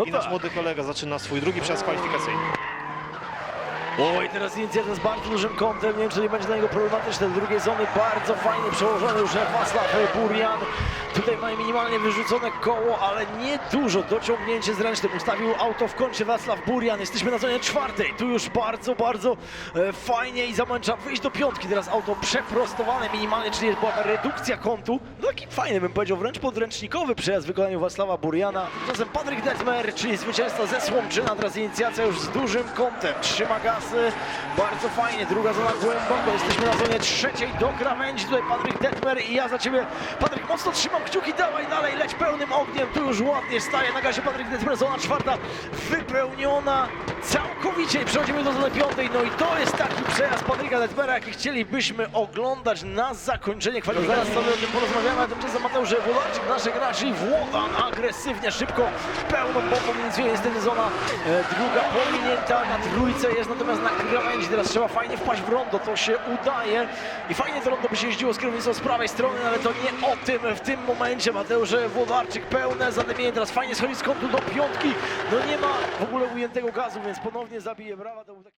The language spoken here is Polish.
No I nasz tak. młody kolega zaczyna swój drugi przejazd kwalifikacyjny. Oj, teraz inicjatywa z bardzo dużym kątem, nie wiem czy nie będzie dla niego problematyczne. Do drugiej zony bardzo fajnie przełożony już Wacław Burian. Tutaj ma minimalnie wyrzucone koło, ale nie dużo. Dociągnięcie z ręcznym. Ustawił auto w kącie Wacław Burian. Jesteśmy na zonie czwartej. Tu już bardzo, bardzo e, fajnie i zamęcza wyjść do piątki. Teraz auto przeprostowane minimalnie, czyli była redukcja kątu. No taki fajny bym powiedział, wręcz podręcznikowy przejazd w wykonaniu Wacława Buriana. Tymczasem Patryk Detmer, czyli zwycięzca ze Słomczyna. Teraz inicjacja już z dużym kątem. Trzyma gasy. Bardzo fajnie. Druga zona głęboko. Jesteśmy na zonie trzeciej do krawędzi. Tutaj Patryk Detmer i ja za ciebie. Patryk, mocno trzymam kciuki. Dawaj dalej, leć pełnym ogniem. Tu już ładnie staje na gazie Patryk Detmer. Zona czwarta wypełniona całkowicie. I Przechodzimy do zony piątej. No i to jest taki przejazd Patryka Detmera, jaki chcielibyśmy oglądać na zakończenie kwalifikacji. Zaraz sobie o tym porozmawiamy. A tymczasem Mateusz Wolarczyk, nasz gracz i Włodan agresywnie, szybko, pełną bombą inicjuje. Niestety zona e, druga pominięta na trójce jest, natomiast na krawędzi teraz trzeba fajnie wpaść w rondo, to się udaje i fajnie to rondo by się jeździło z kierownicą z prawej strony, ale to nie o tym w tym momencie. Mateusz Włodarczyk pełne zadymienie, teraz fajnie schodzi z kątu do piątki, no nie ma w ogóle ujętego gazu, więc ponownie zabije brawa. To był taki...